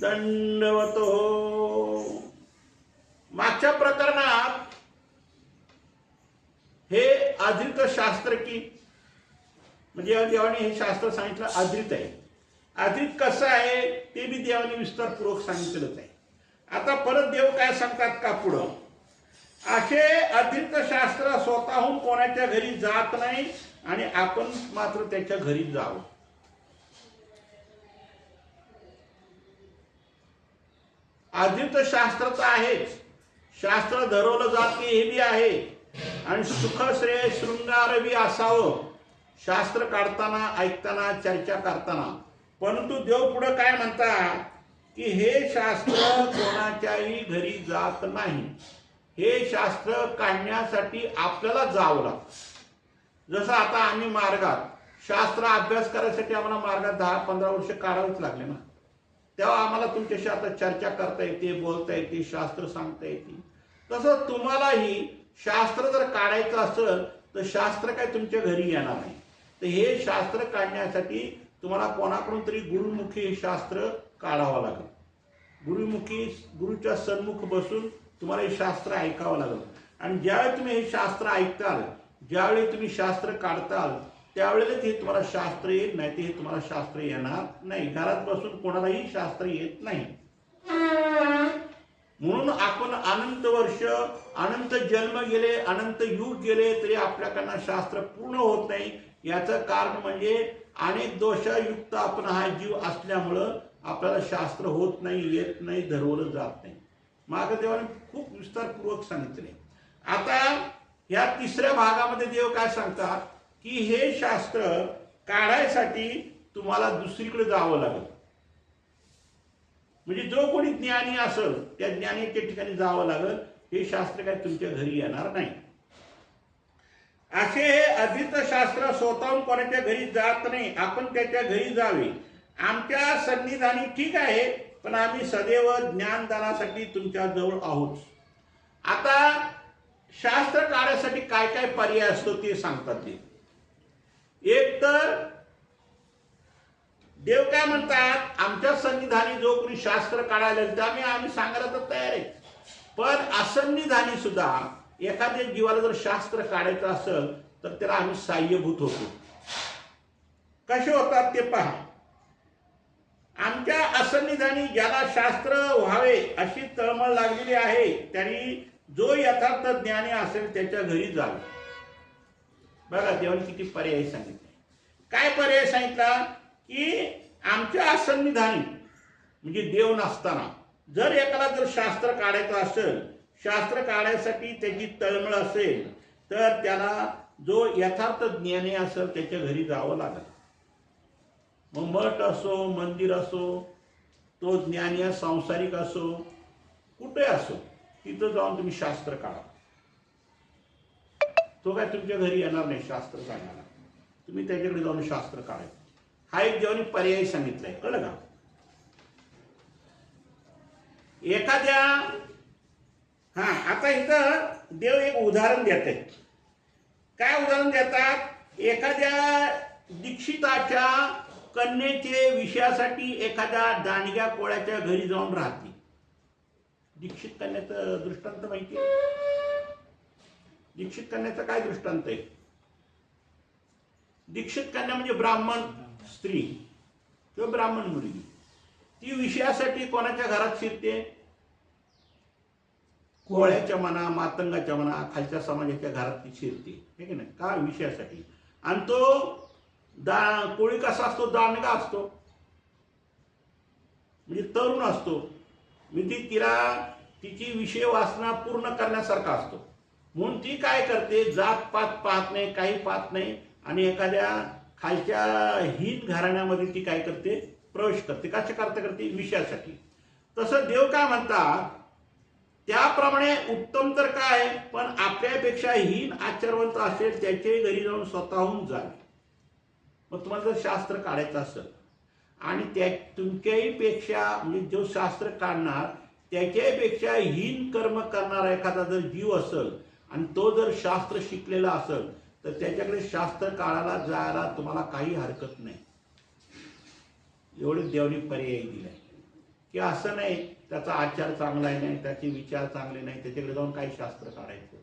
दंडवतो. मागच्या प्रकरणात हे आधृत शास्त्र की म्हणजे देवाने हे शास्त्र सांगितलं आधृत आहे. आधृत कसं आहे ते बी देवाने विस्तारपूर्वक सांगितलंच आहे. आता परत देव काय सांगतात का पुढं? असे अधीर्थ शास्त्र स्वतःहून कोणाच्या घरी जात नाही आणि आपण मात्र त्याच्या घरी जावं. अधीर्थ शास्त्र तर आहेच. शास्त्र धरवलं जाते हे बी आहे. आणि सुख श्रेय शृंगार बी असावं. शास्त्र काढताना ऐकताना चर्चा करताना. परंतु देव पुढं काय म्हणता? की हे शास्त्र कोणाच्याही घरी जात नाही. हे शास्त्र काढण्यासाठी आपल्याला जावं लागतं. जसं आता आम्ही मार्गात शास्त्र अभ्यास करायसाठी आम्हाला मार्गात दहा पंधरा वर्ष काढावेच लागले ना. तेव्हा आम्हाला तुमच्याशी आता चर्चा करता येते बोलता येते शास्त्र सांगता येते. तसं तुम्हालाही शास्त्र जर काढायचं असेल तर शास्त्र काय तुमच्या घरी येणार नाही. तर हे शास्त्र काढण्यासाठी तुम्हाला कोणाकडून तरी गुरुमुखी हे शास्त्र काढावं लागेल. गुरुमुखी गुरुच्या सन्मुख बसून तुम्हाला हे शास्त्र ऐकावं लागेल. आणि ज्यावेळी तुम्ही हे शास्त्र ऐकताल ज्यावेळी तुम्ही शास्त्र काढताल त्यावेळेलाच हे तुम्हाला शास्त्र येत नाही ते हे तुम्हाला शास्त्र येणार नाही. घरात बसून कोणालाही शास्त्र येत नाही. म्हणून आपण अनंत वर्ष अनंत जन्म गेले अनंत युग गेले तरी आपल्याकडनं शास्त्र पूर्ण होत नाही. याचं कारण म्हणजे अनेक दोषयुक्त आपण हा जीव असल्यामुळं आपल्याला शास्त्र होत नाही येत नाही धरवलं जात नाही. माग देवाने खूप विस्तारपूर्वक सांगितले. आता या तिसऱ्या भागामध्ये देव काय सांगतात? की हे शास्त्र काढायसाठी तुम्हाला दुसरीकडे जावं लागेल. म्हणजे जो कोणी ज्ञानी असेल त्या ज्ञानीच्या ठिकाणी जावं लागेल. हे शास्त्र काय तुमच्या घरी येणार नाही. असे हे अधित शास्त्र स्वतःहून कोणाच्या घरी जात नाही. आपण त्याच्या घरी जावे. आमच्या सन्निधानी ठीक आहे पण आम्ही सदैव ज्ञानदानासाठी तुमच्या जवळ आहोत. आता शास्त्र काढण्यासाठी काय काय पर्याय असतो ते सांगतात ते. एक तर देव काय म्हणतात? आमच्या सन्निधानी जो कोणी शास्त्र काढायला येईल, आम्ही आम्ही सांगायला तर तयार आहे. पण असन्निधानी सुद्धा एखाद्या जीवाला जर शास्त्र काढायचं असेल तर त्याला आम्ही साह्यभूत होतो. कसे होतात ते पहा. आमच्या असंविधानी ज्याला शास्त्र व्हावे अशी तळमळ लागलेली आहे त्यांनी जो यथार्थ ज्ञानी असेल त्याच्या घरी जावे. बघा देवाने किती पर्याय सांगितले. काय पर्याय सांगितला? की आमच्या असन्निधानी म्हणजे देव नसताना जर एकाला जर शास्त्र काढायचं असेल शास्त्र काढायसाठी त्याची तळमळ असेल तर त्याला जो यथार्थ ज्ञानी असेल त्याच्या घरी जावं लागेल. मग मठ असो मंदिर असो तो ज्ञानी सांसारिक असो कुठे असो तिथं जाऊन तुम्ही शास्त्र काढा. तो काय तुमच्या घरी येणार नाही शास्त्र काढायला तुम्ही त्याच्याकडे जाऊन शास्त्र काढायचं हा एक जेवणी पर्याय सांगितलाय कळलं का? एखाद्या हा आता इथं देव एक उदाहरण देत काय उदाहरण देतात? एखाद्या दीक्षिताच्या कन्येचे विषयासाठी एखाद्या दांडग्या कोळ्याच्या घरी जाऊन राहते दीक्षित कन्याचं दृष्टांत माहिती दीक्षित कन्याचा काय दृष्टांत आहे? दीक्षित कन्या म्हणजे ब्राह्मण स्त्री किंवा ब्राह्मण मुलगी. ती विषयासाठी कोणाच्या घरात शिरते? कोळ्याच्या म्हणा मातंगाच्या म्हणा खालच्या समाजाच्या घरात ती शिरते. हे की नाही? का विषयासाठी? आणि तो दा कोळी कसा असतो? दांडगा असतो. म्हणजे तरुण असतो. म्हणजे तिला तिची विषय वासना पूर्ण करण्यासारखा असतो. म्हणून ती काय करते? जात पात पाहत नाही काही पाहत नाही आणि एखाद्या खालच्या हीन घराण्यामध्ये ती काय करते? प्रवेश करते. कशा करता करते विषयासाठी. तसं देव काय म्हणतात? त्याप्रमाणे उत्तम तर काय पण आपल्यापेक्षा हीन आचरवंत असेल त्याच्याही घरी जाऊन स्वतःहून जावे. मग तुम्हाला जर शास्त्र काढायचं असेल आणि त्या तुमच्याही पेक्षा म्हणजे जो शास्त्र काढणार त्याच्याहीपेक्षा हीन कर्म करणारा एखादा जर जीव असेल आणि तो जर शास्त्र शिकलेला असेल तर त्याच्याकडे शास्त्र काळाला जायला तुम्हाला काही हरकत नाही. एवढे देवने पर्याय दिलाय की असं नाही त्याचा आचार चांगला आहे नाही त्याचे विचार चांगले नाही त्याच्याकडे जाऊन काही शास्त्र काढायचं.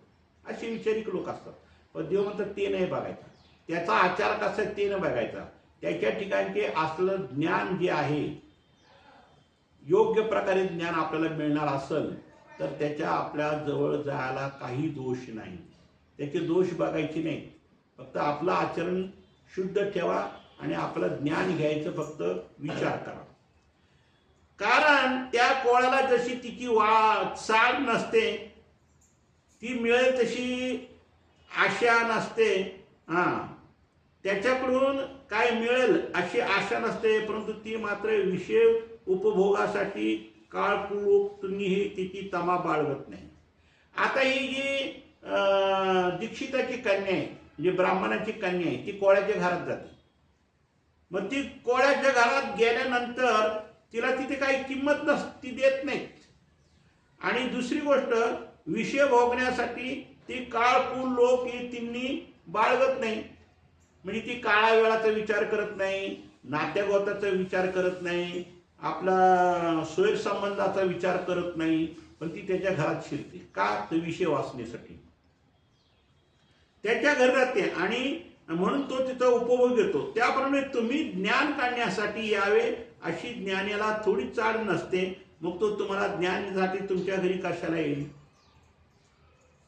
असे विचारिक लोक असतात. पण देव म्हणतात ते नाही बघायचं. त्याचा आचार कसा आहे ते नाही बघायचा. त्याच्या ठिकाणचे असलं ज्ञान जे आहे योग्य प्रकारे ज्ञान आपल्याला मिळणार असेल तर त्याच्या आपल्या जवळ जायला काही दोष नाही. त्याचे दोष बघायचे नाही. फक्त आपलं आचरण शुद्ध ठेवा आणि आपलं ज्ञान घ्यायचं फक्त विचार करा. कारण त्या कोळाला जशी तिची वा चाल नसते ती मिळेल तशी आशा नसते. हा. त्याच्याकडून काय मिळेल अशी आशा नसते परंतु ती मात्र विषय उपभोगासाठी काळपूर्वक तुम्ही हे तिची तमा बाळगत नाही. आता ही जी दीक्षिताची कन्या आहे जी ब्राह्मणाची कन्या आहे ती कोळ्याच्या घरात जाते. मग ती कोळ्याच्या घरात गेल्यानंतर तिला तिथे काही किंमत नस ती देत नाहीत. आणि दुसरी गोष्ट विषय भोगण्यासाठी ती काळपूर लोक ही तिन्ही बाळगत नाही. म्हणजे ती काळा वेळाचा विचार करत नाही नात्यागोताचा विचार करत नाही आपला सोयीसंबंधाचा विचार करत नाही पण ती त्याच्या घरात शिरते. का? तर विषय वाचण्यासाठी. त्याच्या घरी राहते आणि म्हणून तो तिचा उपभोग घेतो. त्याप्रमाणे तुम्ही ज्ञान काढण्यासाठी यावे अशी ज्ञानाला थोडी चाळ नसते. मग तो तुम्हाला ज्ञानासाठी तुमच्या घरी कशाला येईल?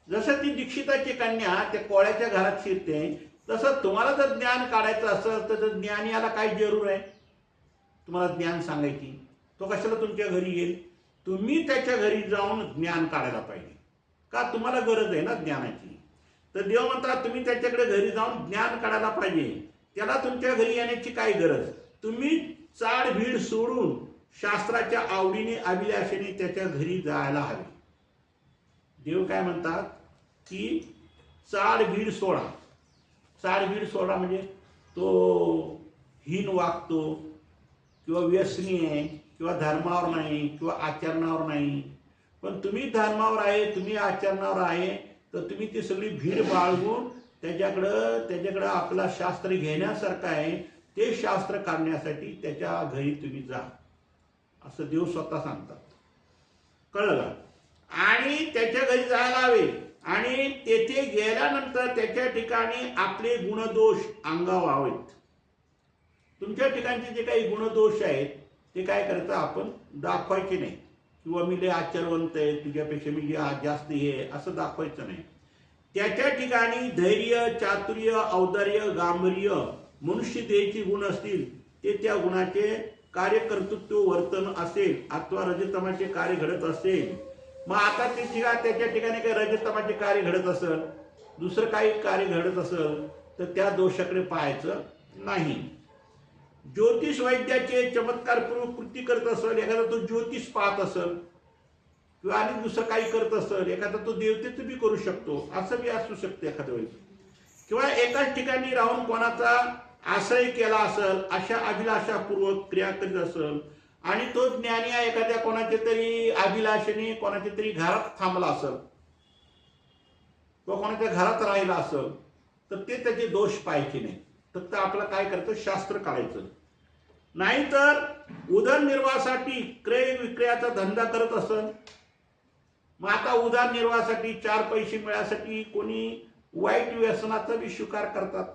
जसं ती दीक्षिताची कन्या त्या कोळ्याच्या घरात शिरते तसं तुम्हाला जर ज्ञान काढायचं असेल तर ज्ञान याला काय जरूर आहे. तुम्हाला ज्ञान सांगायची. तो कशाला तुमच्या घरी येईल? तुम्ही त्याच्या घरी जाऊन ज्ञान काढायला पाहिजे. का तुम्हाला गरज आहे ना ज्ञानाची? तर देव म्हणतात तुम्ही त्याच्याकडे घरी जाऊन ज्ञान काढायला पाहिजे. त्याला तुमच्या घरी येण्याची काय गरज? तुम्ही चाड भीड सोडून शास्त्राच्या आवडीने अभिलाषेने त्याच्या घरी जायला हवे. देव काय म्हणतात की चाड भीड सोडा. चाड भीड सोडा म्हणजे तो हीन वागतो किंवा व्यसनी आहे किंवा धर्मावर नाही किंवा आचरणावर नाही. पण तुम्ही धर्मावर आहे तुम्ही आचरणावर आहे तर तुम्ही ती सगळी भीड बाळगून त्याच्याकडं त्याच्याकडं आपला शास्त्र घेण्यासारखं आहे ते शास्त्र काढण्यासाठी त्याच्या घरी तुम्ही जा. असं देव स्वतः सांगतात. कळलं का? आणि त्याच्या घरी जायला हवे. आणि तेथे गेल्यानंतर त्याच्या ठिकाणी आपले गुणदोष अंगा व्हावेत तुमच्या ठिकाणचे जे काही गुणदोष आहेत ते काय करायचं आपण? दाखवायचे नाही? किंवा मी लय आचरवंत आहे तुझ्यापेक्षा मी जे जास्त हे असं दाखवायचं नाही. त्याच्या ठिकाणी धैर्य चातुर्य औदार्य गांभीर्य मनुष्य देहाचे गुण असतील ते त्या गुणाचे कार्यकर्तृत्व वर्तन असेल अथवा रजतमाचे कार्य घडत असेल. मग आता ते ठिकाण त्याच्या ठिकाणी काही रजतमाचे कार्य घडत असेल दुसरं काही कार्य घडत असेल तर त्या दोषाकडे पाहायचं नाही. ज्योतिष वैद्याचे चमत्कारपूर्वक कृती करत असेल एखादा तो ज्योतिष पाहत असेल किंवा आणि दुसरं काही करत असेल एखादा तो देवतेचं बी करू शकतो असं बी असू शकते एखाद्या वेळेस. किंवा एकाच ठिकाणी राहून कोणाचा आश्रय केला असेल अशा अभिलाषापूर्वक क्रिया करीत असेल आणि तो ज्ञानी एखाद्या कोणाच्या तरी अभिलाषेने कोणाच्या तरी घरात थांबला असेल किंवा कोणाच्या घरात राहिला असेल तर ते त्याचे दोष पाहायचे नाही. फक्त आपलं काय करतं? शास्त्र काढायचं. नाहीतर उदरनिर्वाहासाठी क्रय विक्रयाचा धंदा करत असेल मग आता उदरनिर्वाहासाठी चार पैसे मिळासाठी कोणी वाईट व्यसनाचा बी स्वीकार करतात.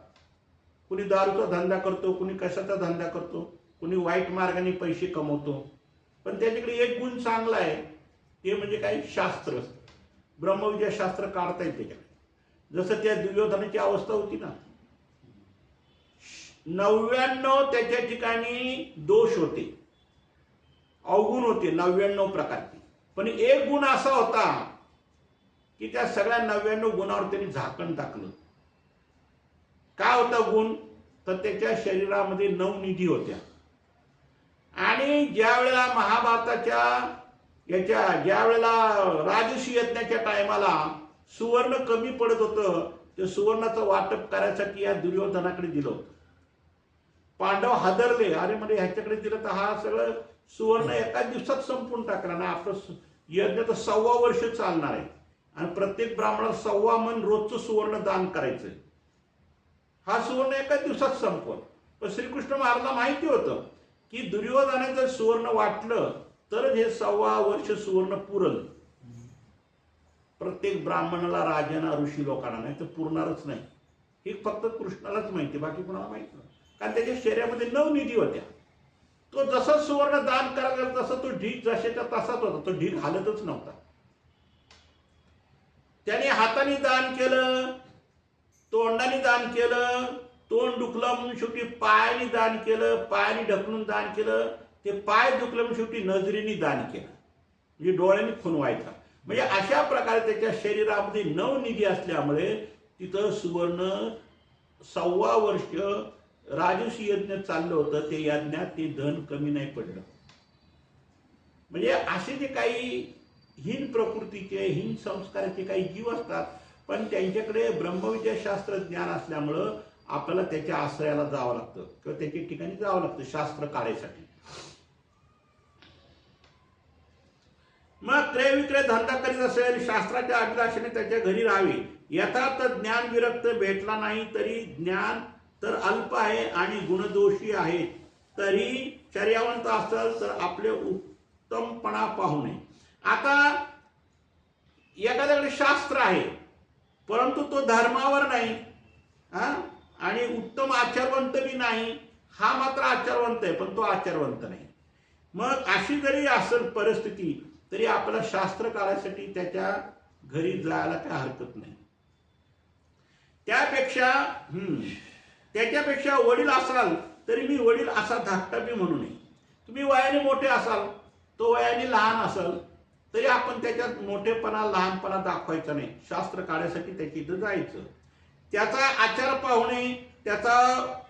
कुणी दारूचा धंदा करतो कुणी कशाचा धंदा करतो कुणी वाईट मार्गाने पैसे कमवतो. पण त्याच्याकडे एक गुण चांगला आहे ते म्हणजे काय शास्त्र. ब्रह्मविद्या शास्त्र काढता येईल त्याच्याकडे. जसं त्या दुर्योधनाची अवस्था होती ना नव्याण्णव त्याच्या ठिकाणी दोष होते. अवगुण होते नव्याण्णव प्रकारचे. पण एक गुण असा होता की त्या सगळ्या नव्याण्णव गुणावर त्यांनी झाकण टाकलं. काय होता गुण? तर त्याच्या शरीरामध्ये नवनिधी होत्या. आणि ज्या वेळेला महाभारताच्या याच्या ज्या वेळेला राजसी यज्ञाच्या टायमाला सुवर्ण कमी पडत होतं ते सुवर्णाचं वाटप करायसाठी या दुर्योधनाकडे दिलं होतं. पांडव हादरले. अरे म्हणजे ह्याच्याकडे दिलं तर हा सगळं सुवर्ण एका दिवसात संपून टाकला ना. आपलं यज्ञ तर सव्वा वर्ष चालणार आहे. आणि प्रत्येक ब्राह्मणाला सव्वा मन रोजचं सुवर्ण दान करायचं हा सुवर्ण एका दिवसात संपवत पण श्रीकृष्ण महाराजला माहिती होतं की दुर्योधनाने जर सुवर्ण वाटलं तरच हे सव्वा वर्ष सुवर्ण पुरल. प्रत्येक ब्राह्मणाला राजांना ऋषी लोकांना. नाही तर पुरणारच नाही. हे फक्त कृष्णालाच माहिती बाकी कोणाला माहिती नाही. कारण त्याच्या शरीरामध्ये नऊ निधी होत्या. तो जसं सुवर्ण दान करायला तसं तो ढीग जशाच्या तसाच होता. तो ढीग हालतच नव्हता. त्याने हाताने दान केलं तोंडाने दान केलं तोंड दुखलं म्हणून शेवटी पायाने दान केलं पायाने ढकलून दान केलं. ते पाय दुखलं म्हणून शेवटी नजरेने दान केलं. म्हणजे डोळ्यांनी खुनवायचा म्हणजे अशा प्रकारे त्याच्या शरीरामध्ये नवनिधी असल्यामुळे तिथं सुवर्ण सव्वा वर्ष राजसी यज्ञ चाललं होतं ते यज्ञात ते धन कमी नाही पडलं. म्हणजे असे जे काही हीन प्रकृतीचे हीन संस्काराचे काही जीव असतात पण त्यांच्याकडे ब्रह्मविद्या शास्त्र ज्ञान असल्यामुळं आपल्याला त्याच्या आश्रयाला जावं लागतं किंवा त्याच्या ठिकाणी जावं लागतं शास्त्र काढायसाठी मग क्रय विक्रय धंदा करीत असेल शास्त्राच्या अभिलाषेने त्याच्या घरी राहावे. यथार्थ ज्ञान विरक्त भेटला नाही तरी ज्ञान तर अल्प आहे आणि गुणदोषी आहे तरी शर्यावंत असेल तर आपले उत्तमपणा पाहू नये. आता एखाद्याकडे शास्त्र आहे परंतु तो धर्मावर नाही हा? आणि उत्तम आचारवंत बी नाही हा मात्र आचारवंत आहे पण तो आचारवंत नाही. मग अशी जरी असेल परिस्थिती तरी आपल्याला शास्त्र काढायसाठी त्याच्या घरी जायला काही हरकत नाही. त्यापेक्षा हम्म, त्याच्यापेक्षा वडील असाल तरी मी वडील असा धाकटा बी म्हणू नये तुम्ही वयाने मोठे असाल तो वयाने लहान असाल तरी आपण त्याच्यात मोठेपणा लहानपणा दाखवायचा नाही. शास्त्र काढायसाठी त्याची इथं जायचं. त्याचा आचार पाहुणे त्याचा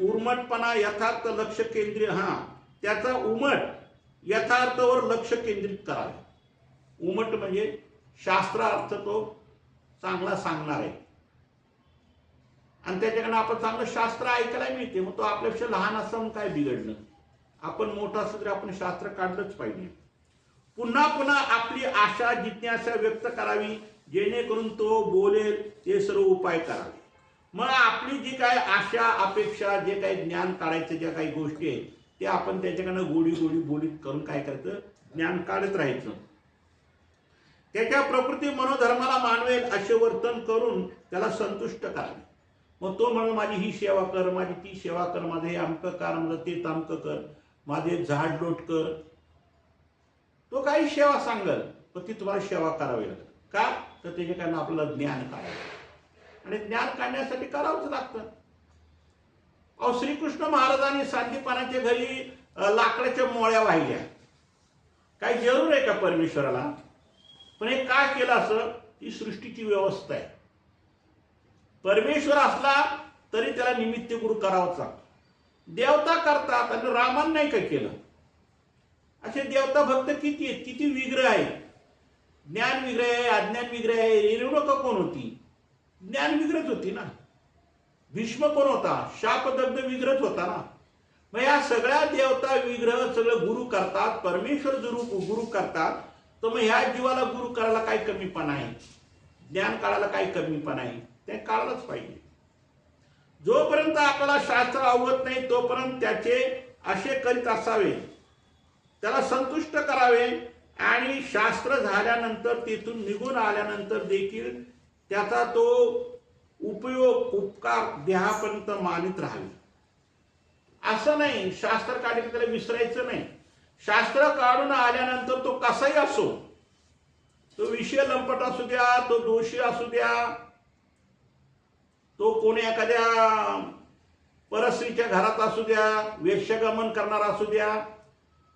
उर्मटपणा यथार्थ लक्ष केंद्रित हा त्याचा उमट यथार्थवर लक्ष केंद्रित करावे. उमट म्हणजे शास्त्रार्थ तो चांगला सांगणार आहे. आणि त्याच्याकडनं आपण चांगलं शास्त्र ऐकायला मिळते. मग तो आपल्यापेक्षा लहान असं काय बिघडलं आपण मोठं असलं तरी आपण शास्त्र काढलंच पाहिजे. पुन्हा पुन्हा आपली आशा जिज्ञासा व्यक्त करावी जेणेकरून तो बोलेल ते सर्व उपाय करावे. मग आपली जी काय आशा अपेक्षा जे काही ज्ञान काढायचं ज्या काही गोष्टी आहेत ते आपण त्याच्याकडनं गोडी गोडी बोलीत करून काय करायचं? ज्ञान काढत राहायचं. त्याच्या प्रकृती मनोधर्माला मानवेल असे वर्तन करून त्याला संतुष्ट करावे. मग तो म्हणून माझी ही सेवा कर माझी ती सेवा कर माझं हे अमकं कर माझं ते तामकं कर माझे झाड लोट कर. तो काही सेवा सांगल पण ती तुम्हाला सेवा करावी लागेल. का? तर त्याच्याकडनं आपल्याला ज्ञान काढावं आणि ज्ञान काढण्यासाठी करावंच लागतं. अहो श्रीकृष्ण महाराजांनी सांदीपानाच्या घरी लाकडाच्या मोळ्या वाहिल्या. काही जरूर आहे का परमेश्वराला? पण हे का केलं असं? ही सृष्टीची व्यवस्था आहे. परमेश्वर असला तरी त्याला निमित्त गुरु करावाच लागतो. देवता करतात आणि रामानं नाही काय केलं? असे देवता भक्त किती आहेत? किती विग्रह आहेत? ज्ञान विग्रह आहे अज्ञान विग्रह आहे रेणुका कोण होती? ज्ञान विग्रहच होती ना. भीष्म कोण होता? शापदग्ध विग्रहच होता ना. मग या सगळ्या देवता विग्रह सगळं गुरु करतात परमेश्वर गुरु गुरु करतात तर मग ह्या जीवाला गुरु करायला काय कमीपणा आहे. ज्ञान काढायला काय कमीपणा आहे. ते कळलंच पाहिजे. जोपर्यंत आपल्याला शास्त्र अवगत नाही तोपर्यंत त्याचे असे करीत असावे त्याला संतुष्ट करावे आणि शास्त्र झाल्यानंतर तिथून निघून आल्यानंतर देखील त्याचा तो उपयोग उपकार देहापर्यंत मानित राहावे. असं नाही शास्त्र काढले त्याला विसरायचं नाही. शास्त्र काढून आल्यानंतर तो कसाही असो तो विषय लंपट असू द्या तो दोषी असू द्या तो कोणी एखाद्या परस्त्रीच्या घरात असू द्या वेश्यगमन करणारा असू द्या.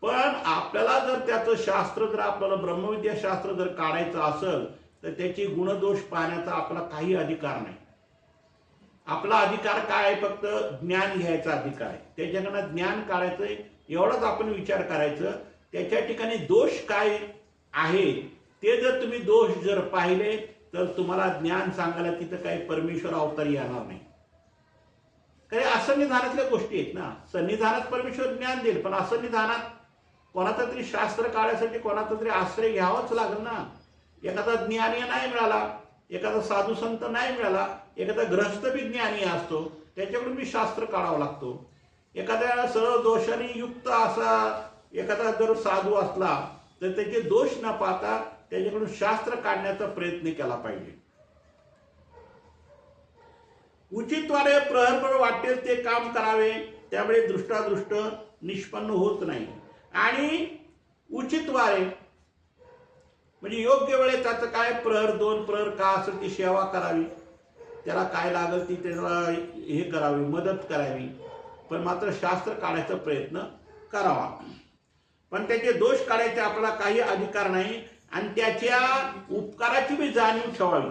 पण आपल्याला जर त्याचं शास्त्र जर आपल्याला ब्रह्मविद्या शास्त्र जर काढायचं असेल तर त्याची गुणदोष पाहण्याचा आपला काही अधिकार नाही. आपला अधिकार काय आहे फक्त? ज्ञान घ्यायचा अधिकार आहे. त्याच्याकडनं ज्ञान काढायचं एवढाच आपण विचार करायचं. त्याच्या ठिकाणी दोष काय आहे? ते जर तुम्ही दोष जर पाहिले तर तुम्हाला ज्ञान सांगायला तिथं काही परमेश्वर अवतार येणार नाही. काही असंविधानातल्या गोष्टी आहेत ना. संविधानात परमेश्वर ज्ञान देईल पण असंविधानात कोणाचा तरी शास्त्र काढायसाठी कोणाचा तरी आश्रय घ्यावाच लागेल ना. एखादा ज्ञानी नाही मिळाला एखादा साधू संत नाही मिळाला एखादा ग्रहस्थ बी ज्ञानी असतो त्याच्याकडून मी शास्त्र काढावं लागतो. एखाद्या सर्व दोषाने युक्त असा एखादा जर साधू असला तर त्याचे दोष न पाहता त्याच्याकडून शास्त्र काढण्याचा प्रयत्न केला पाहिजे. उचितद्वारे प्रहरपण वाटेल ते काम करावे त्यामुळे दृष्टादृष्ट निष्पन्न होत नाही. आणि उचितद्वारे म्हणजे योग्य वेळेत त्याचं काय प्रहर दोन प्रहर का असेल ती सेवा करावी त्याला काय लागेल ती त्याला हे करावी मदत करावी पण मात्र शास्त्र काढायचा प्रयत्न करावा. पण त्याचे दोष काढायचे आपला काही अधिकार नाही. आणि त्याच्या उपकाराची बी जाणीव ठेवावी.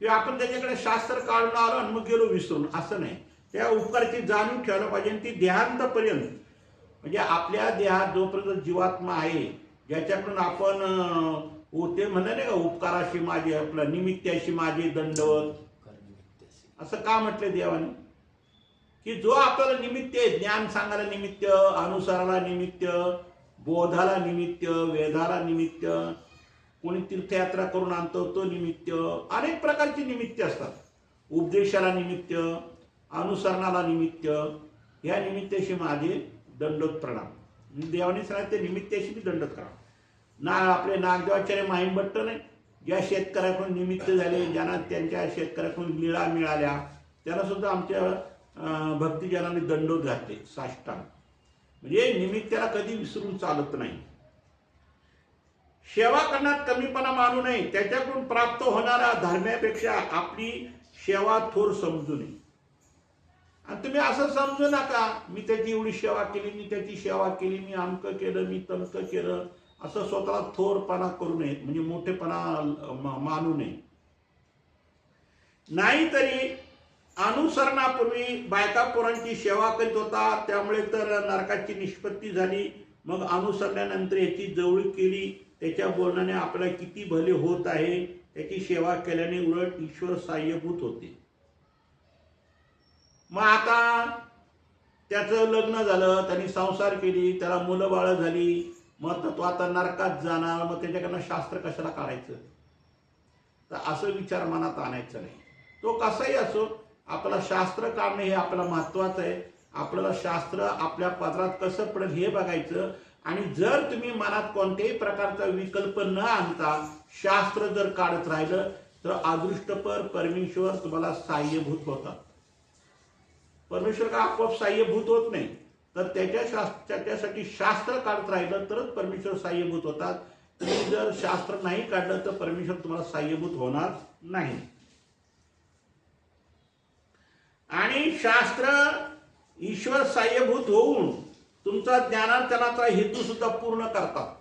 किंवा आपण त्याच्याकडे शास्त्र काढून आलो आणि मग गेलो विसरून असं नाही. त्या उपकाराची जाणीव ठेवायला पाहिजे आणि ती देहांतपर्यंत. म्हणजे आपल्या देहात जोपर्यंत जीवात्मा आहे ज्याच्याकडून आपण ते म्हणलं नाही का उपकाराशी माझे आपलं निमित्ताशी माझे दंडवत असं का म्हटलं देवाने? की जो आपल्याला निमित्त आहे ज्ञान सांगायला निमित्त अनुसाराला निमित्त बोधाला निमित्त वेधाला निमित्त कोणी तीर्थयात्रा करून आणतो तो निमित्त अनेक प्रकारची निमित्त असतात. उपदेशाला निमित्त अनुसरणाला निमित्त या निमित्ताशी माझे दंडोत प्रणाम. देवाने सांगितले निमित्ताशी मी दंडोत करा. ना आपले नागदेवाचार्य माहीम नाही. ज्या शेतकऱ्याकडून निमित्त झाले ज्यांना त्यांच्या शेतकऱ्याकडून लीळा मिळाल्या त्यांना सुद्धा आमच्या भक्तिजनाने दंडोत घातले साष्टांग. म्हणजे निमित्ताला कधी विसरून चालत नाही. सेवा करण्यात कमीपणा मानू नये त्याच्याकडून प्राप्त होणाऱ्या धर्म्यापेक्षा आपली सेवा थोर समजू नये. आणि तुम्ही असं समजू नका मी त्याची एवढी सेवा केली मी त्याची सेवा केली मी अमकं केलं मी तमकं केलं असं स्वतःला थोरपणा करू नये म्हणजे मोठेपणा मानू नये. नाहीतरी अनुसरणापूर्वी बायका पोरांची सेवा करीत होता त्यामुळे तर नरकाची निष्पत्ती झाली. मग अनुसरल्यानंतर याची जवळ केली. त्याच्या बोलण्याने आपल्याला किती भले होत आहे त्याची सेवा केल्याने उलट ईश्वर साह्यभूत होते. मग आता त्याचं लग्न झालं त्यांनी संसार केली त्याला मुलंबाळ झाली. मग तो आता नरकात जाणार मग त्याच्याकडनं शास्त्र कशाला काढायचं? तर असं विचार मनात आणायचं नाही. तो कसाही असो आपला शास्त्र काढणं हे आपल्याला महत्वाचं आहे. आपल्याला शास्त्र आपल्या पदरात कसं पडेल हे बघायचं. आणि जर तुम्ही मनात कोणत्याही प्रकारचा विकल्प न आणता शास्त्र जर काढत राहिलं तर अदृष्टपर परमेश्वर तुम्हाला साह्यभूत होतात परमेश्वर का आपोआप साह्यभूत होत नाही? तर त्याच्या शास्त्र त्याच्यासाठी शास्त्र काढत राहिलं तरच परमेश्वर साह्यभूत होतात. तुम्ही जर शास्त्र नाही काढलं तर परमेश्वर तुम्हाला साह्यभूत होणार नाही. आणि शास्त्र ईश्वर साह्यभूत होऊन तुमचा ज्ञानार्चनाचा हेतू सुद्धा पूर्ण करतात.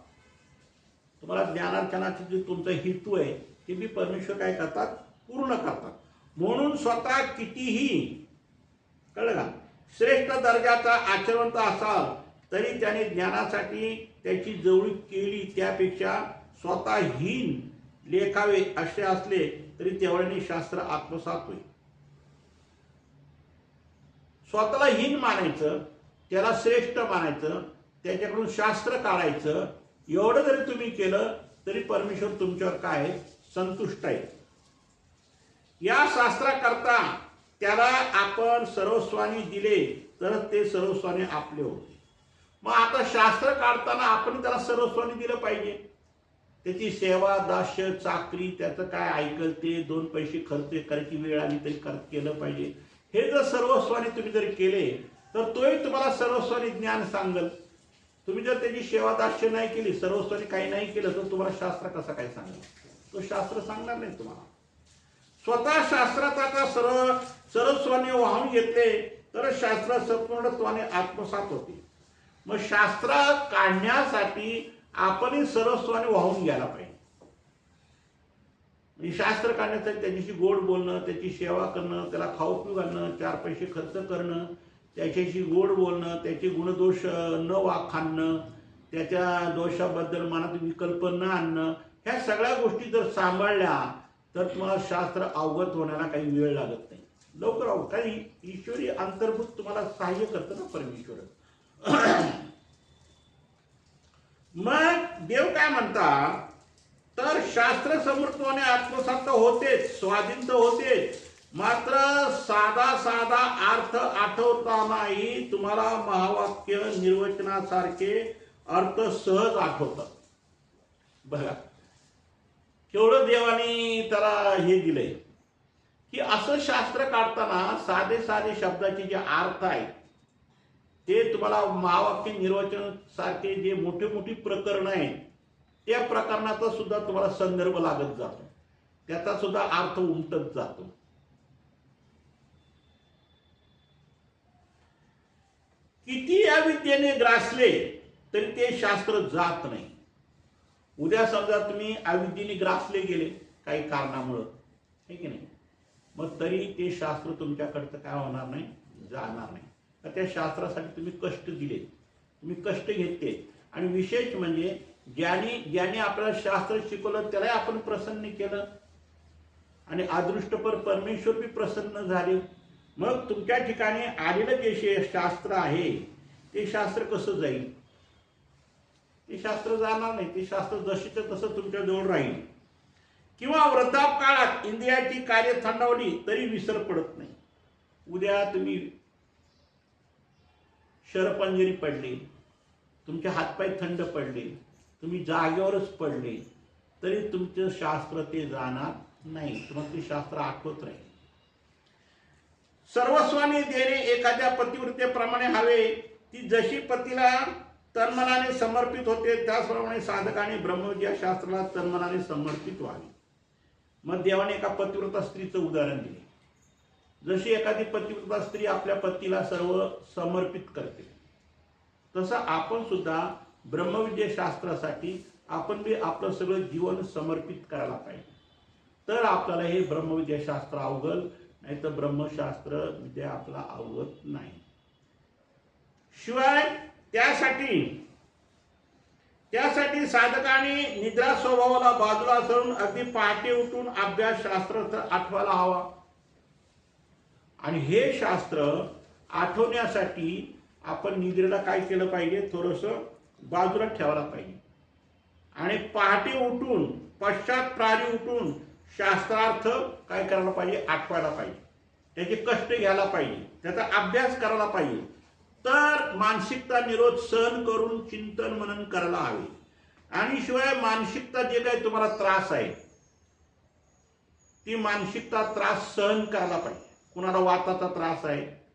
तुम्हाला ज्ञानार्चनाचे जे तुमचा हेतू आहे ते बी परमेश्वर काय करतात? पूर्ण करतात. म्हणून स्वतः कितीही कळलं का? श्रेष्ठ दर्जाचा आचरवंत असाल तरी त्याने ज्ञानासाठी त्याची जवळीक केली त्यापेक्षा स्वतःहीन लेखावे असे असले तरी तेवढ्याने शास्त्र आत्मसात होईल. स्वतःला हीन मानायचं त्याला श्रेष्ठ मानायचं त्याच्याकडून शास्त्र काढायचं एवढं जरी तुम्ही केलं तरी परमेश्वर तुमच्यावर काय आहे? संतुष्ट आहे. या शास्त्राकरता त्याला आपण सर्वस्वानी दिले तरच ते सर्वस्वाने आपले होते. मग आता शास्त्र काढताना आपण त्याला सर्वस्वानी दिलं पाहिजे. त्याची सेवा दास्य चाकरी त्याचं काय ऐकल ते दोन पैसे खर्च करायची वेळ आली तरी कर केलं पाहिजे. हे जर सर्वस्वानी तुम्ही जर केले तर तोही तुम्हाला सर्वस्वानी ज्ञान सांगल. तुम्ही जर त्याची सेवा दास्य नाही केली सर्वस्वानी काही नाही केलं तर तुम्हाला शास्त्र कसं काय सांगेल? तो शास्त्र सांगणार नाही तुम्हाला. स्वतः शास्त्राचा का सर्व सर्वस्वाने वाहून घेतले तर शास्त्र संपूर्णत्वाने आत्मसात होते. मग शास्त्र काढण्यासाठी आपणही सर्वस्वाने वाहून घ्यायला पाहिजे. म्हणजे शास्त्र काढण्यासाठी त्याच्याशी गोड बोलणं त्याची सेवा करणं त्याला खाऊ पिऊ घालणं चार पैसे खर्च करणं त्याच्याशी गोड बोलणं त्याचे गुणदोष न वाखाणणं त्याच्या दोषाबद्दल मनात विकल्प न आणणं ह्या सगळ्या गोष्टी जर सांभाळल्या तर तुम्हाला शास्त्र अवगत होण्याला काही वेळ लागत नाही. लवकर अवगत. कारण ईश्वरी अंतर्भूत तुम्हाला सहाय्य करतं ना परमेश्वर. मग देव काय म्हणतात तर शास्त्र समर्थवाने आत्मसात होतेच स्वाधीन तर होतेच. मात्र साधा साधा अर्थ आठवतानाही तुम्हाला महावाक्य निर्वचनासारखे अर्थ सहज आठवतात. बघा केवढं देवाने त्याला हे दिलंय की असं शास्त्र काढताना साधे साधे शब्दाचे जे अर्थ आहेत ते तुम्हाला महावाक्य निर्वचन सारखे जे मोठे मोठी प्रकरण आहेत त्या प्रकरणाचा सुद्धा तुम्हाला संदर्भ लागत जातो. त्याचा सुद्धा अर्थ उमटत जातो. किती या विद्येने ग्रासले तरी ते शास्त्र जात नाही. उद्या समजा तुम्ही अविद्येने ग्रासले गेले काही कारणामुळं हे की नाही? मग तरी ते शास्त्र तुमच्याकडचं काय होणार नाही? जाणार नाही. तर त्या शास्त्रासाठी तुम्ही कष्ट दिले तुम्ही कष्ट घेतले आणि विशेष म्हणजे ज्याने ज्याने आपल्याला शास्त्र शिकवलं त्यालाही आपण प्रसन्न केलं. आणि अदृष्टपर परमेश्वर बी प्रसन्न झाले. मग तुमच्या ठिकाणी आलेलं जे शास्त्र आहे ते शास्त्र कसं जाईल? ते शास्त्र जाणार नाही. ते शास्त्र जशीचं तसं तुमच्या जवळ राहील. किंवा व्रताप काळात इंद्रियाची कार्य थंडावली तरी विसर पडत नाही. उद्या तुम्ही शरपंजरी पडली. तुमचे हातपाय थंड पडले. तुम्ही जागेवरच पडले तरी तुमचं शास्त्र ते जाणार नाही. तुम्हाला ते शास्त्र आठवत राहील. सर्वस्वाने देणे एखाद्या पतिव्रतेप्रमाणे हवे. ती जशी पतीला तन्मनाने समर्पित होते त्याचप्रमाणे साधकाने ब्रह्मविद्या शास्त्राला तन्मनाने समर्पित व्हावे. मग देवाने एका पतिव्रता स्त्रीचं उदाहरण दिले. जशी एखादी पतिव्रता स्त्री आपल्या पतीला सर्व समर्पित करते तसं आपण सुद्धा ब्रह्मविद्या शास्त्रासाठी आपण बी आपलं सगळं जीवन समर्पित करायला पाहिजे. तर आपल्याला हे ब्रह्मविद्या शास्त्र अवघल नाही तर ब्रह्मशास्त्र विद्या आपला अवगत नाही. शिवाय त्यासाठी त्यासाठी साधकाने निद्रा स्वभावाला बाजूला सरून अगदी पहाटे उठून अभ्यास शास्त्र तर आठवायला हवा. आणि हे शास्त्र आठवण्यासाठी आपण निद्रेला काय केलं पाहिजे? थोडस बाजूला ठेवायला पाहिजे. आणि पहाटे उठून पश्चात प्राणी उठून शास्त्रार्थ काय करायला पाहिजे? आठवायला पाहिजे. त्याचे कष्ट घ्यायला पाहिजे. त्याचा अभ्यास करायला पाहिजे. तर मानसिकता निरोध सहन करून चिंतन मनन करायला हवे. आणि शिवाय मानसिकता जे काही तुम्हाला त्रास आहे ती मानसिकता त्रास सहन करायला पाहिजे. कुणाला वाताचा त्रास आहे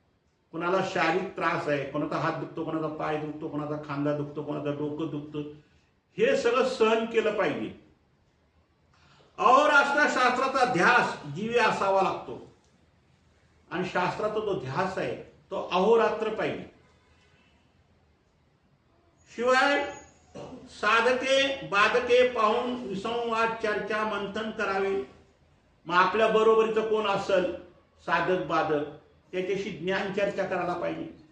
कुणाला शारीरिक त्रास आहे कोणाचा हात दुखतो कोणाचा पाय दुखतो कोणाचा खांदा दुखतो कोणाचा डोकं दुखतं हे सगळं सहन केलं पाहिजे. अहोरात्र शास्त्राचा ध्यास जीवे असावा लागतो. आणि शास्त्राचा जो ध्यास आहे तो अहोरात्र पाहिजे. शिवाय साधके बाधके पाहून विसंवाद चर्चा मंथन करावे. मग आपल्या बरोबरीचं कोण असल? साधक बाधक. त्याच्याशी ज्ञान चर्चा करायला पाहिजे.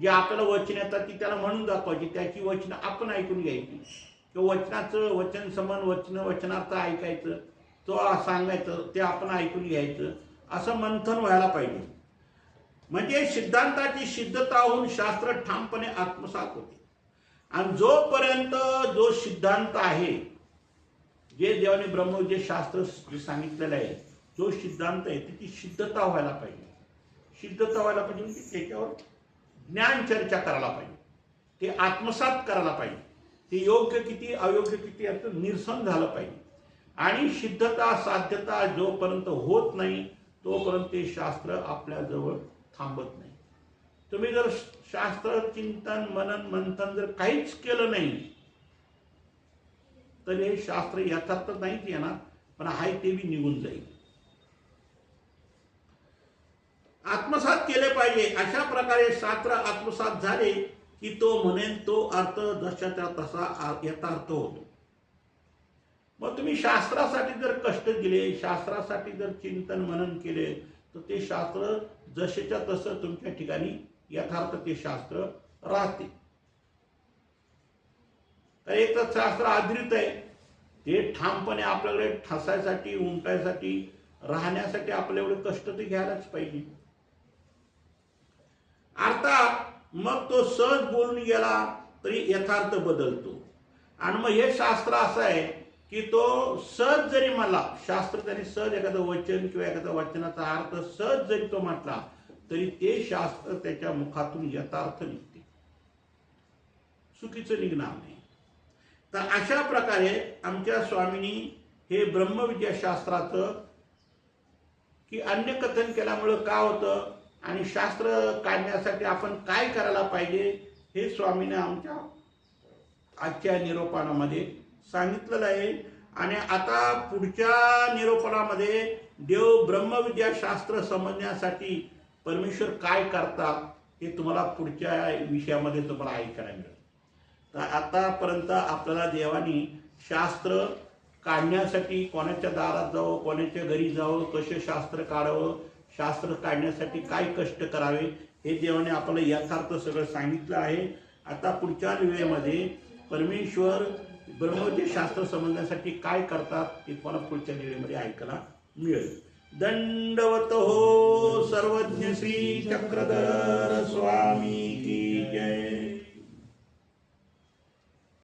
जे आपल्याला वचन येतात ती त्याला म्हणून दाखवायची. त्याची वचनं आपण ऐकून घ्यायची. किंवा वचनाचं वचन समान वचन वचनार्थ ऐकायचं. तो सांगायचं ते आपण ऐकून घ्यायचं. असं मंथन व्हायला पाहिजे. म्हणजे सिद्धांताची सिद्धता होऊन शास्त्र ठामपणे आत्मसात होते. आणि जोपर्यंत जो सिद्धांत आहे जे देवाने ब्रह्म जे शास्त्र सांगितलेलं आहे जो सिद्धांत आहे त्याची सिद्धता व्हायला पाहिजे. सिद्धता व्हायला पाहिजे म्हणजे त्याच्यावर ज्ञान चर्चा करायला पाहिजे. ते आत्मसात करायला पाहिजे. ते योग्य किती अयोग्य किती याचं निरसन झालं पाहिजे. आणि सिद्धता साध्यता जोपर्यंत होत नाही तोपर्यंत ते शास्त्र आपल्याजवळ थांबत नाही. तुम्ही जर शास्त्र चिंतन मनन मंथन जर काहीच केलं नाही तर हे शास्त्र यथार्थ नाहीच येणार पण आहे ते बी निघून जाईल. आत्मसात केले पाहिजे. अशा प्रकारे शास्त्र आत्मसात झाले की तो म्हणेन तो अर्थ जशाच्या तसा यथार्थ होतो. मग तुम्ही शास्त्रासाठी जर कष्ट दिले शास्त्रासाठी जर चिंतन मनन केले तर ते शास्त्र जसेच्या तसं तुमच्या ठिकाणी यथार्थ ते शास्त्र राहते. तर एक तर शास्त्र आधारित आहे. ते ठामपणे आपल्याकडे ठसायसाठी उमटायसाठी राहण्यासाठी आपल्या एवढे कष्ट ते घ्यायलाच पाहिजे. अर्थात मग तो सहज बोलून गेला तरी यथार्थ बदलतो. आणि मग हे शास्त्र असं आहे की तो सहज जरी म्हणला शास्त्र त्याने सहज एखादं वचन किंवा एखाद्या वचनाचा अर्थ सहज जरी तो म्हटला तरी ते शास्त्र त्याच्या मुखातून यथार्थ निघते. चुकीचं निघणार नाही. तर अशा प्रकारे आमच्या स्वामींनी हे ब्रह्मविद्याशास्त्राचं की अन्य कथन केल्यामुळं का होतं? आणि शास्त्र काढण्यासाठी आपण काय करायला पाहिजे हे स्वामीने आमच्या आजच्या निरोपणामध्ये सांगितलेलं आहे. आणि आता पुढच्या निरोपणामध्ये देव ब्रह्मविद्याशास्त्र समजण्यासाठी परमेश्वर काय करतात हे तुम्हाला पुढच्या विषयामध्ये तुम्हाला ऐकायला मिळेल. तर आतापर्यंत आपल्याला देवानी शास्त्र काढण्यासाठी कोणाच्या दारात जावं कोणाच्या घरी जावं कसे शास्त्र काढावं शास्त्र काढण्यासाठी काय कष्ट करावे हे देवाने आपल्याला यथार्थ सगळं सांगितलं आहे. आता पुढच्या वेळेमध्ये परमेश्वर ब्रह्मचे शास्त्र समजण्यासाठी काय करतात हे तुम्हाला पुढच्या वेळेमध्ये ऐकायला मिळेल. दंडवत हो सर्वज्ञ श्री चक्रधर स्वामी की जय.